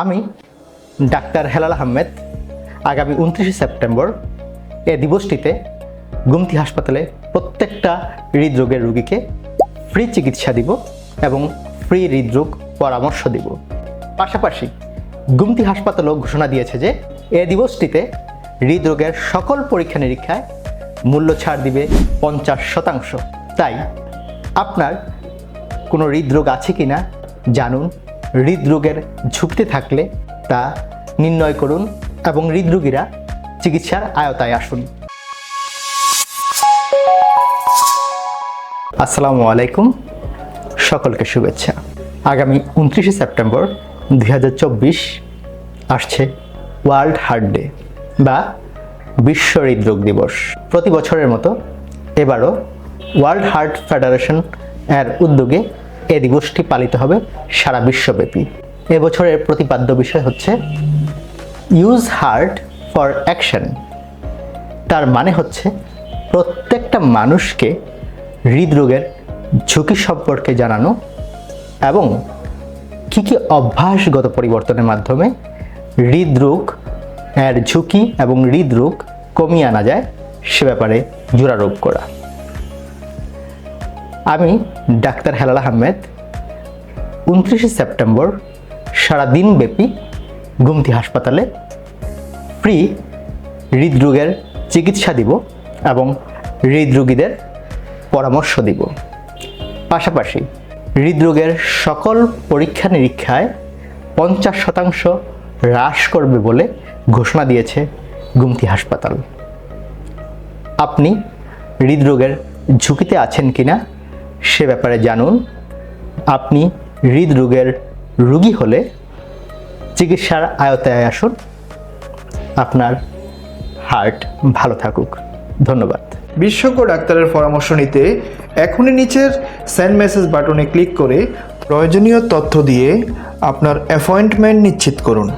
আমি, ডাক্তার হেলাল আহমেদ, আগামী উনত্রিশে সেপ্টেম্বর এ দিবসটিতে গুমতি হাসপাতালে প্রত্যেকটা হৃদরোগের রোগীকে ফ্রি চিকিৎসা দিব এবং ফ্রি হৃদরোগ পরামর্শ দিব। পাশাপাশি গুমতি হাসপাতালও ঘোষণা দিয়েছে যে, এ দিবসটিতে হৃদরোগের সকল পরীক্ষা নিরীক্ষায় মূল্য ছাড় দিবে পঞ্চাশ শতাংশ। তাই, আপনার কোনো হৃদরোগ আছে কি না জানুন। হৃদরোগের ঝুঁকিতে থাকলে তা নির্ণয় করুন এবং হৃদরোগীরা চিকিৎসার আয়তায় আসুন। আসসালামু আলাইকুম। সকলকে শুভেচ্ছা। আগামী উনত্রিশে সেপ্টেম্বর দু হাজার চব্বিশ আসছে ওয়ার্ল্ড হার্ট ডে বা বিশ্ব হৃদরোগ দিবস। প্রতি বছরের মতো এবারও ওয়ার্ল্ড হার্ট ফেডারেশন এর উদ্যোগে এ দিবসটি পালিত হবে সারা বিশ্বব্যাপী। এবছরের প্রতিপাদ্য বিষয় হচ্ছে ইউজ হার্ট ফর অ্যাকশন তার মানে হচ্ছে, প্রত্যেকটা মানুষকে হৃদরোগের ঝুঁকি সম্পর্কে জানানো এবং কি কি অভ্যাসগত পরিবর্তনের মাধ্যমে হৃদরোগ এর ঝুঁকি এবং হৃদরোগ কমিয়ে আনা যায়, সে ব্যাপারে জোরারোপ করা। আমি ডাক্তার হেলাল আহমেদ, উনত্রিশে সেপ্টেম্বর সারাদিনব্যাপী গুমতি হাসপাতালে ফ্রি হৃদরোগের চিকিৎসা দিব এবং হৃদরোগীদের পরামর্শ দিব। পাশাপাশি হৃদরোগের সকল পরীক্ষা নিরীক্ষায় পঞ্চাশ শতাংশ হ্রাস করবে বলে ঘোষণা দিয়েছে গুমতি হাসপাতাল। আপনি হৃদরোগের ঝুঁকিতে আছেন কিনা সে ব্যাপারে জানুন। আপনি হৃদরোগের রোগী হলে চিকিৎসার আয়তায় আসুন। আপনার হার্ট ভালো থাকুক। ধন্যবাদ। বিশেষজ্ঞ ডাক্তারের পরামর্শ নিতে এখনই নিচের সেন্ড মেসেজ বাটনে ক্লিক করে প্রয়োজনীয় তথ্য দিয়ে আপনার অ্যাপয়েন্টমেন্ট নিশ্চিত করুন।